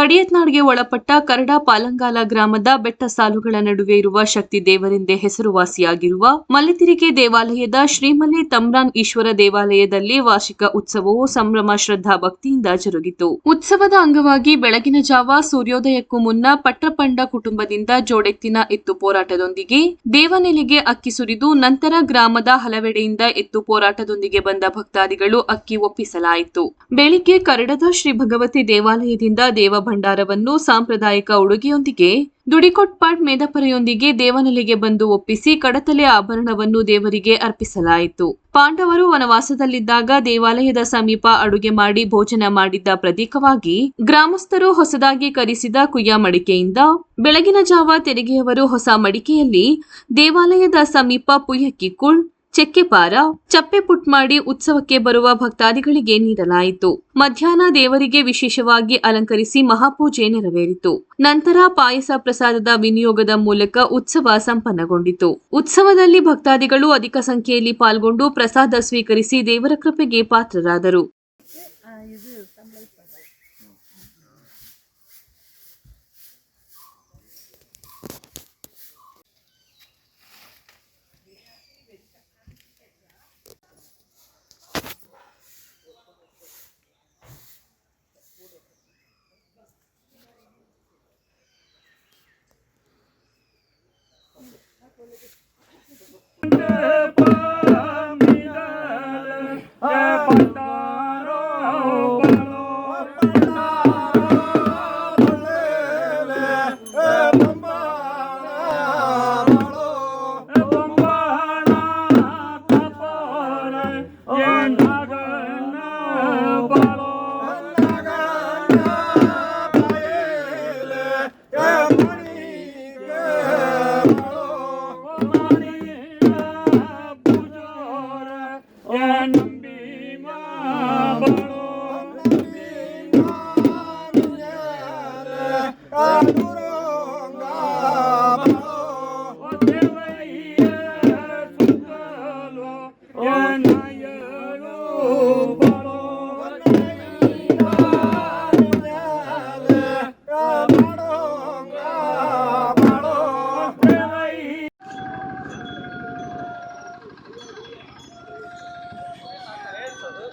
ಕಡಿಯತ್ನಾಡ್ಗೆ ಒಳಪಟ್ಟ ಕರಡ ಪಾಲಂಗಾಲ ಗ್ರಾಮದ ಬೆಟ್ಟ ಸಾಲುಗಳ ನಡುವೆ ಇರುವ ಶಕ್ತಿ ದೇವರೆಂದೇ ಹೆಸರುವಾಸಿಯಾಗಿರುವ ಮಲೆತಿರಿಗೆ ದೇವಾಲಯದ ಶ್ರೀಮಲೆ ತಮ್ರಾನ್ ಈಶ್ವರ ದೇವಾಲಯದಲ್ಲಿ ವಾರ್ಷಿಕ ಉತ್ಸವವು ಸಂಭ್ರಮ ಶ್ರದ್ಧಾ ಭಕ್ತಿಯಿಂದ ಜರುಗಿತು. ಉತ್ಸವದ ಅಂಗವಾಗಿ ಬೆಳಗಿನ ಜಾವ ಸೂರ್ಯೋದಯಕ್ಕೂ ಮುನ್ನ ಪಟ್ರಪಂಡ ಕುಟುಂಬದಿಂದ ಜೋಡೆತ್ತಿನ ಎತ್ತು ಪೋರಾಟದೊಂದಿಗೆ ದೇವನೆಲೆಗೆ ಅಕ್ಕಿ ಸುರಿದು ನಂತರ ಗ್ರಾಮದ ಹಲವೆಡೆಯಿಂದ ಎತ್ತು ಪೋರಾಟದೊಂದಿಗೆ ಬಂದ ಭಕ್ತಾದಿಗಳು ಅಕ್ಕಿ ಒಪ್ಪಿಸಲಾಯಿತು. ಬೆಳಿಗ್ಗೆ ಕರಡದ ಶ್ರೀ ಭಗವತಿ ದೇವಾಲಯದಿಂದ ದೇವ ಭಂಡಾರವನ್ನು ಸಾಂಪ್ರದಾಯಿಕ ಉಡುಗೆಯೊಂದಿಗೆ ದುಡಿಕೊಟ್ಪಾಟ್ ಮೇದಪರೆಯೊಂದಿಗೆ ದೇವನಲೆಗೆ ಬಂದು ಒಪ್ಪಿಸಿ ಕಡತಲೆ ಆಭರಣವನ್ನು ದೇವರಿಗೆ ಅರ್ಪಿಸಲಾಯಿತು. ಪಾಂಡವರು ವನವಾಸದಲ್ಲಿದ್ದಾಗ ದೇವಾಲಯದ ಸಮೀಪ ಅಡುಗೆ ಮಾಡಿ ಭೋಜನ ಮಾಡಿದ್ದ ಪ್ರತೀಕವಾಗಿ ಗ್ರಾಮಸ್ಥರು ಹೊಸದಾಗಿ ಕರೆಸಿದ ಕುಯ್ಯ ಮಡಿಕೆಯಿಂದ ಬೆಳಗಿನ ಜಾವ ತೆರಿಗೆಯವರು ಹೊಸ ಮಡಿಕೆಯಲ್ಲಿ ದೇವಾಲಯದ ಸಮೀಪ ಪುಯ್ಯಕ್ಕಿ ಕುಳ್ ಚೆಕ್ಕೆಪಾರ ಚಪ್ಪೆ ಪುಟ್ ಮಾಡಿ ಉತ್ಸವಕ್ಕೆ ಬರುವ ಭಕ್ತಾದಿಗಳಿಗೆ ನೀಡಲಾಯಿತು. ಮಧ್ಯಾಹ್ನ ದೇವರಿಗೆ ವಿಶೇಷವಾಗಿ ಅಲಂಕರಿಸಿ ಮಹಾಪೂಜೆ ನೆರವೇರಿತು. ನಂತರ ಪಾಯಸ ಪ್ರಸಾದದ ವಿನಿಯೋಗದ ಮೂಲಕ ಉತ್ಸವ ಸಂಪನ್ನಗೊಂಡಿತು. ಉತ್ಸವದಲ್ಲಿ ಭಕ್ತಾದಿಗಳು ಅಧಿಕ ಸಂಖ್ಯೆಯಲ್ಲಿ ಪಾಲ್ಗೊಂಡು ಪ್ರಸಾದ ಸ್ವೀಕರಿಸಿ ದೇವರ ಕೃಪೆಗೆ ಪಾತ್ರರಾದರು.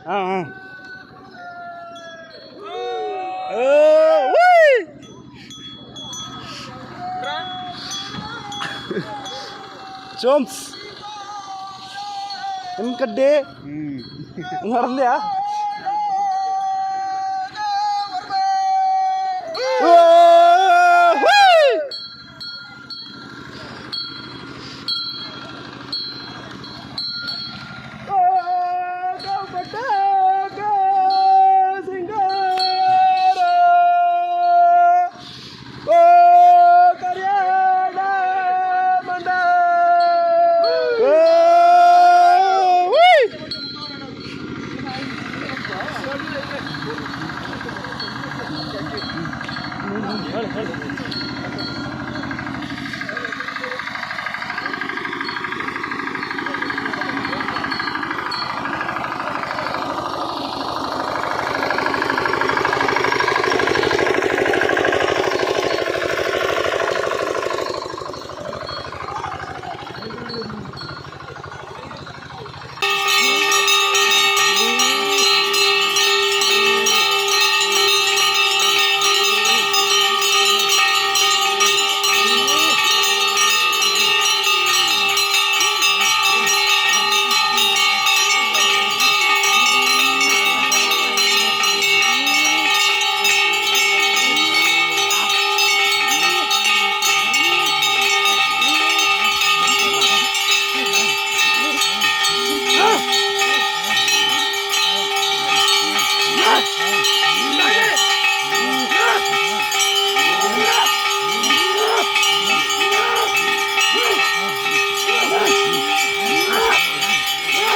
Ah, ah. Oh! ചോംസ് എൻകഡേ നടന്നയാ